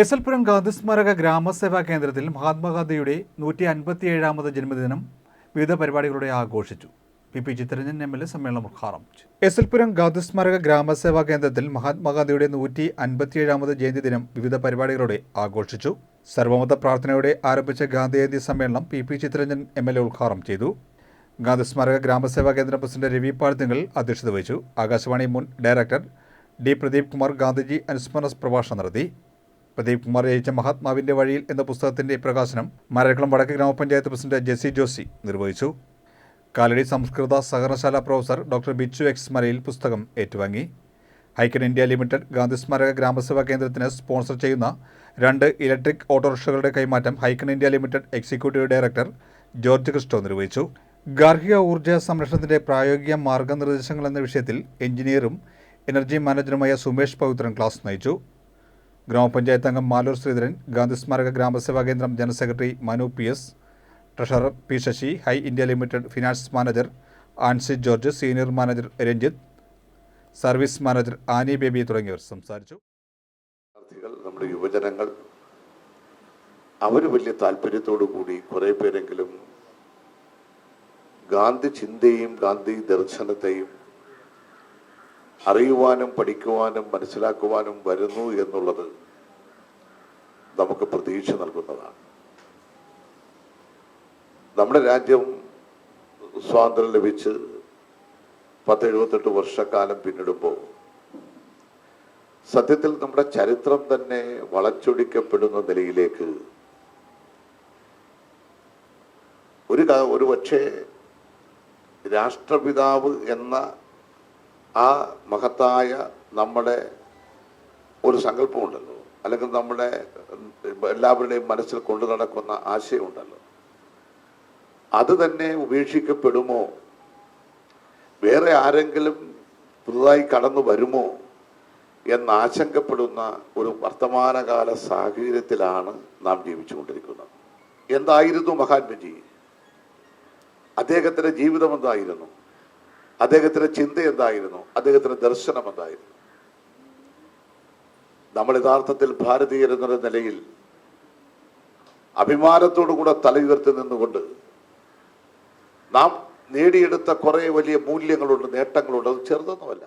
S Gandhi സ്മാരക ഗ്രാമസേവാ കേന്ദ്രത്തിൽ മഹാത്മാഗാന്ധിയുടെ നൂറ്റി അൻപത്തിയേഴാമത് ജന്മദിനം വിവിധ പരിപാടികളുടെ ആഘോഷിച്ചു. P P Chittaranjan M L A സമ്മേളനം ഉദ്ഘാടനം ചെയ്തു. എസ് എൽ പുരം ഗാന്ധി സ്മാരക ഗ്രാമസേവാ കേന്ദ്രത്തിൽ മഹാത്മാഗാന്ധിയുടെ നൂറ്റി അൻപത്തിയേഴാമത് ജയന്തി ദിനം വിവിധ പരിപാടികളോടെ ആഘോഷിച്ചു. സർവമത പ്രാർത്ഥനയോടെ ആരംഭിച്ച ഗാന്ധി ജയന്തി സമ്മേളനം P P Chittaranjan M L A ഉദ്ഘാടനം ചെയ്തു. ഗാന്ധി സ്മാരക ഗ്രാമസേവാ കേന്ദ്രം പ്രസിഡന്റ് രവി പാഴ്ത്തിങ്ങൾ അധ്യക്ഷത വഹിച്ചു. ആകാശവാണി മുൻ ഡയറക്ടർ ഡി പ്രദീപ് കുമാർ ഗാന്ധിജി അനുസ്മരണ പ്രഭാഷണം നടത്തി. പ്രദീപ് കുമാർ രചിച്ച മഹാത്മാവിന്റെ വഴിയിൽ എന്ന പുസ്തകത്തിന്റെ പ്രകാശനം മരക്കുളം വടക്ക് ഗ്രാമപഞ്ചായത്ത് പ്രസിഡന്റ് ജെസി ജോസി നിർവഹിച്ചു. കാലടി സംസ്കൃത സഹകരണശാല professor doctor Bichu X Malayil പുസ്തകം ഏറ്റുവാങ്ങി. ഹൈക്കൻ ഇന്ത്യ ലിമിറ്റഡ് ഗാന്ധി സ്മാരക ഗ്രാമസേവാ കേന്ദ്രത്തിന് സ്പോൺസർ ചെയ്യുന്ന രണ്ട് ഇലക്ട്രിക് ഓട്ടോറിക്ഷകളുടെ കൈമാറ്റം Hykon India limited executive director George Christo നിർവഹിച്ചു. ഗാർഹിക ഊർജ സംരക്ഷണത്തിന്റെ പ്രായോഗിക മാർഗനിർദ്ദേശങ്ങൾ എന്ന വിഷയത്തിൽ എഞ്ചിനീയറും എനർജി മാനേജറുമായ സുമേഷ് പവിത്രൻ ക്ലാസ് നയിച്ചു. ഗ്രാമപഞ്ചായത്ത് അംഗം മാലൂർ ശ്രീധരൻ ഗാന്ധിസ്മാരക ഗ്രാമസേവാ കേന്ദ്രം general secretary Manu P S treasurer P Sasi high India limited finance manager Ancy George senior manager Ranjith service manager Annie Baby തുടങ്ങിയവർ സംസാരിച്ചു. നമ്മുടെ യുവജനങ്ങൾ അവർ വലിയ താല്പര്യത്തോടു കൂടി കുറേ പേരെങ്കിലും ഗാന്ധി ചിന്തയും ഗാന്ധി ദർശനത്തെയും അറിയുവാനും പഠിക്കുവാനും മനസ്സിലാക്കുവാനും വരുന്നു എന്നുള്ളത് നമുക്ക് പ്രതീക്ഷ നൽകുന്നതാണ്. നമ്മുടെ രാജ്യം സ്വാതന്ത്ര്യം ലഭിച്ച് പത്ത് എഴുപത്തെട്ട് വർഷക്കാലം പിന്നിടുമ്പോൾ സത്യത്തിൽ നമ്മുടെ ചരിത്രം തന്നെ വളച്ചൊടിക്കപ്പെടുന്ന നിലയിലേക്ക് ഒരു ഒരു പക്ഷേ രാഷ്ട്രപിതാവ് എന്ന ആ മഹത്തായ നമ്മുടെ ഒരു സങ്കല്പമുണ്ടല്ലോ. അല്ലെങ്കിൽ നമ്മുടെ എല്ലാവരുടെയും മനസ്സിൽ കൊണ്ടു നടക്കുന്ന ആശയമുണ്ടല്ലോ. അത് തന്നെ ഉപേക്ഷിക്കപ്പെടുമോ? വേറെ ആരെങ്കിലും പുതുതായി കടന്നു വരുമോ? എന്ന് ആശങ്കപ്പെടുന്ന ഒരു വർത്തമാനകാല സാഹചര്യത്തിലാണ് നാം ജീവിച്ചുകൊണ്ടിരിക്കുന്നത്. എന്തായിരുന്നു മഹാത്മജി അദ്ദേഹത്തിന്റെ ജീവിതം എന്തായിരുന്നു? അദ്ദേഹത്തിന്റെ ചിന്ത എന്തായിരുന്നു? അദ്ദേഹത്തിന്റെ ദർശനം എന്തായിരുന്നു? നമ്മൾ യഥാർത്ഥത്തിൽ ഭാരതീയർ എന്നുള്ള നിലയിൽ അഭിമാനത്തോടു കൂടെ ഉയർത്തി നിന്നുകൊണ്ട് നാം നേടിയെടുത്ത കുറേ വലിയ മൂല്യങ്ങളുണ്ട് നേട്ടങ്ങളുണ്ട്. അത് ചെറുതൊന്നുമല്ല.